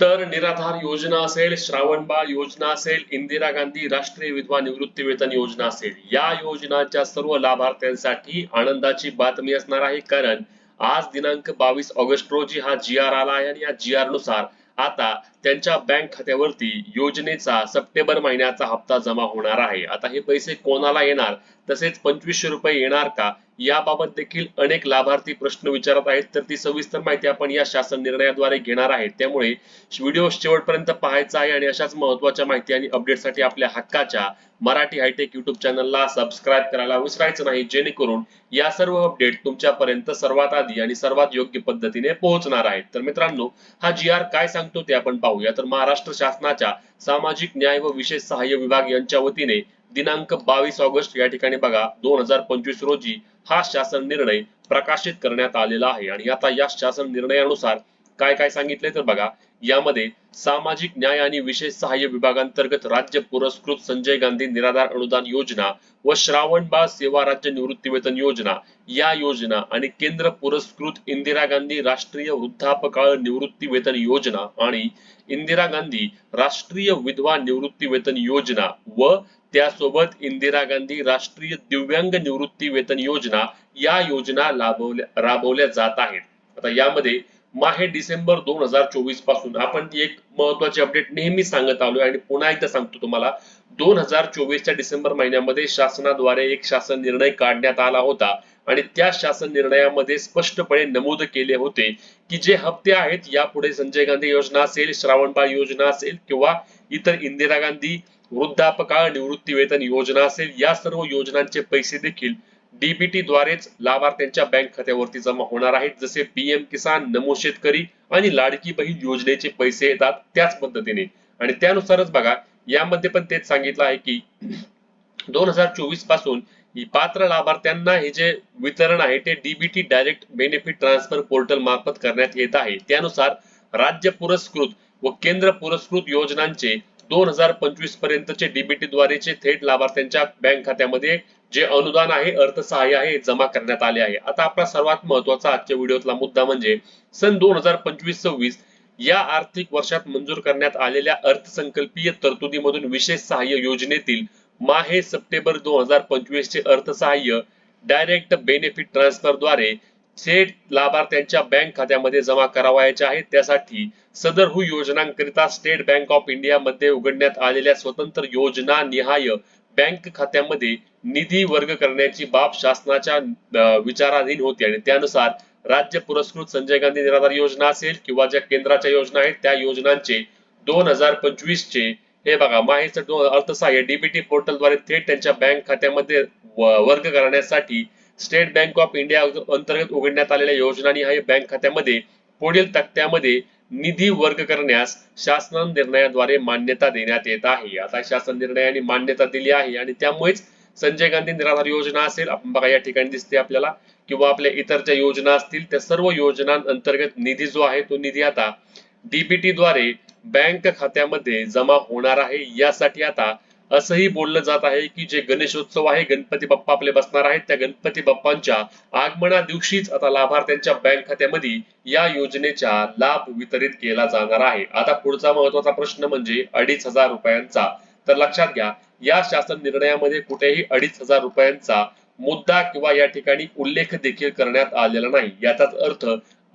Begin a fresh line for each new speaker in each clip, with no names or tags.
तर निराधार योजना असेल श्रावणबाळ योजना असेल इंदिरा गांधी राष्ट्रीय विधवा निवृत्ती वेतन योजना असेल या योजनांच्या सर्व लाभार्थ्यांसाठी आनंदाची बातमी असणार आहे कारण आज दिनांक बावीस ऑगस्ट रोजी हा जी आर आला आहे आणि या जी आर नुसार आता त्यांच्या बँक खात्यावरती योजनेचा सप्टेंबर महिन्याचा हप्ता जमा होणार आहे आता हे पैसे कोणाला येणार तसेच पंचवीसशे रुपये येणार का याबाबत देखील अनेक लाभार्थी प्रश्न विचारत आहेत तर ती सविस्तर माहिती आपण या शासन निर्णयाद्वारे घेणार आहे त्यामुळे व्हिडिओ शेवटपर्यंत पाहायचा आहे आणि अशाच महत्वाच्या माहिती आणि अपडेटसाठी आपल्या हक्काच्या मराठी हायटेक युट्यूब चॅनलला सबस्क्राईब करायला विसरायचं नाही जेणेकरून या सर्व अपडेट तुमच्यापर्यंत सर्वात आधी आणि सर्वात योग्य पद्धतीने पोहोचणार आहेत तर मित्रांनो हा जी आर काय सांगतो ते आपण पाहू पाहूया तर महाराष्ट्र शासनाच्या सामाजिक न्याय व विशेष सहाय्य विभाग यांच्या वतीने दिनांक बावीस ऑगस्ट या ठिकाणी बघा दोन हजार पंचवीस रोजी हा शासन निर्णय प्रकाशित करण्यात आलेला आहे आणि आता या शासन निर्णयानुसार काय काय सांगितले तर बघा यामध्ये सामाजिक न्याय आणि विशेष सहाय्य विभागांतर्गत राज्य पुरस्कृत संजय गांधी निराधार अनुदान योजना व बाळ सेवा राज्य निवृत्ती वेतन योजना या योजना आणि केंद्र पुरस्कृत इंदिरा गांधी राष्ट्रीय वृद्धापकाळ निवृत्ती वेतन योजना आणि इंदिरा गांधी राष्ट्रीय विधवा निवृत्ती वेतन योजना व त्यासोबत इंदिरा गांधी राष्ट्रीय दिव्यांग निवृत्ती वेतन योजना या योजना राबवल्या जात आहेत आता यामध्ये माहे डिसेंबर दोन हजार चोवीस पासून आपण ती एक महत्वाची अपडेट नेहमी सांगत आलो आणि पुन्हा एकदा सांगतो तुम्हाला दोन हजार चोवीसच्या डिसेंबर महिन्यामध्ये शासनाद्वारे एक शासन निर्णय काढण्यात आला होता आणि त्या शासन निर्णयामध्ये स्पष्टपणे नमूद केले होते की जे हप्ते आहेत यापुढे संजय गांधी योजना असेल श्रावणबाळ योजना असेल किंवा इतर इंदिरा गांधी वृद्धापकाळ निवृत्ती वेतन योजना असेल या सर्व योजनांचे पैसे देखील डीबीटी द्वारेच लाभार्थ्यांच्या बँक खात्यावरती जमा होणार आहेत जसे पीएम किसान नमो शेतकरी आणि लाडकी बहीण योजनेचे पैसे येतात त्याच पद्धतीने आणि त्यानुसारच बघा यामध्ये पण तेच सांगितलं आहे की दोन हजार चोवीस पासून पात्र लाभार्थ्यांना हे जे वितरण आहे ते DBT direct benefit transfer portal मार्फत करण्यात येत आहे त्यानुसार राज्य पुरस्कृत व केंद्र पुरस्कृत योजनांचे दोन हजार पंचवीस पर्यंतचे डीबीटी द्वारेचे थेट लाभार्थ्यांच्या बँक खात्यामध्ये जे अनुदान आहे अर्थसहाय्य आहे जमा करण्यात आले आहे आता आपला सर्वात महत्वाचा आजच्या व्हिडिओतला मुद्दा म्हणजे सन दोन हजार पंचवीस सव्वीस या आर्थिक वर्षात मंजूर करण्यात आलेल्या अर्थसंकल्पीय तरतुदीमधून विशेष सहाय्य योजनेतील माहे सप्टेंबर दोन हजार पंचवीस चे अर्थसहाय्य डायरेक्ट बेनिफिट ट्रान्सफर द्वारे थेट लाभार्थ्यांच्या बँक खात्यामध्ये जमा करावायच्या आहेत त्यासाठी सदर हु हो योजनांकरिता स्टेट बँक ऑफ इंडिया मध्ये उघडण्यात आलेल्या स्वतंत्र योजना निहाय बँक खात्यामध्ये निधी वर्ग करण्याची बाब शासनाच्या विचाराधीन होती आणि त्यानुसार राज्य पुरस्कृत संजय गांधी निराधार योजना असेल किंवा ज्या केंद्राच्या योजना आहेत त्या योजनांचे दोन हजार पंचवीस चे हे बघा माहिती अर्थसहाय्य डीबीटी पोर्टलद्वारे थेट त्यांच्या बँक खात्यामध्ये वर्ग करण्यासाठी स्टेट बँक ऑफ इंडिया अंतर्गत उघडण्यात आलेल्या योजना आणि बँक खात्यामध्ये पुढील तक्त्यामध्ये निधी वर्ग करण्यास शासन निर्णयाद्वारे मान्यता देण्यात येत आहे आता शासन निर्णयाने मान्यता दिली आहे आणि त्यामुळेच संजय गांधी निराधार योजना असेल आपण बघा या ठिकाणी दिसते आपल्याला किंवा आपल्या इतर ज्या योजना असतील त्या सर्व अंतर्गत निधी जो आहे तो निधी आता डीबीटी द्वारे बँक खात्यामध्ये जमा होणार आहे यासाठी आता असंही बोललं जात आहे की जे गणेशोत्सव आहे गणपती बाप्पा आपले बसणार आहेत त्या गणपती बाप्पांच्या आगमना दिवशीच आता लाभार्थ्यांच्या बँक खात्यामध्ये या योजनेचा लाभ वितरित केला जाणार आहे आता पुढचा महत्वाचा प्रश्न म्हणजे अडीच हजार रुपयांचा तर लक्षात घ्या या शासन निर्णयामध्ये कुठेही अडीच हजार रुपयांचा मुद्दा किंवा या ठिकाणी उल्लेख देखील करण्यात आलेला नाही याचाच अर्थ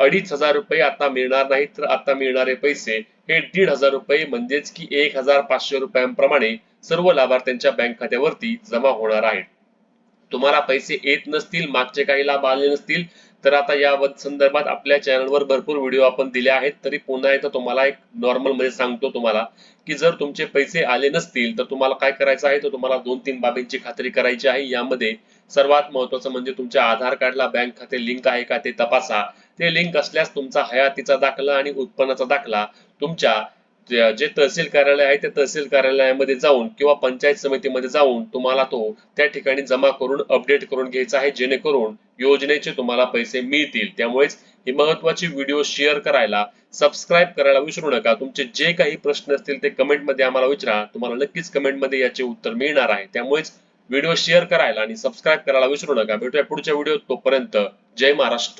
अडीच हजार रुपये आता मिळणार नाही तर आता मिळणारे पैसे हे दीड हजार रुपये म्हणजेच की एक हजार पाचशे रुपयांप्रमाणे सर्व लाभार्थ्यांच्या बँक खात्यावरती जमा होणार आहे तुम्हाला पैसे येत नसतील मागचे काही लाभ आले नसतील तर आता या संदर्भात आपल्या चॅनलवर भरपूर व्हिडिओ आपण दिले आहेत तरी पुन्हा एकदा तुम्हाला एक नॉर्मल मध्ये सांगतो तुम्हाला की जर तुमचे पैसे आले नसतील तर तुम्हाला काय करायचं आहे तर तुम्हाला दोन तीन बाबींची खात्री करायची आहे यामध्ये सर्वात महत्वाचं म्हणजे तुमच्या आधार कार्डला बँक खाते लिंक आहे का ते तपासा ते लिंक असल्यास तुमचा हयातीचा दाखला आणि उत्पन्नाचा दाखला तुमच्या जे तहसील कार्यालय आहे त्या तहसील कार्यालयामध्ये जाऊन किंवा पंचायत समितीमध्ये जाऊन तुम्हाला तो त्या ठिकाणी जमा करून अपडेट करून घ्यायचा आहे जेणेकरून योजनेचे तुम्हाला पैसे मिळतील त्यामुळेच ही महत्वाची व्हिडिओ शेअर करायला सबस्क्राईब करायला विसरू नका तुमचे जे काही प्रश्न असतील ते कमेंटमध्ये आम्हाला विचारा तुम्हाला नक्कीच कमेंटमध्ये याचे उत्तर मिळणार आहे त्यामुळेच व्हिडिओ शेअर करायला आणि सबस्क्राईब करायला विसरू नका भेटूया पुढच्या व्हिडिओ तोपर्यंत जय महाराष्ट्र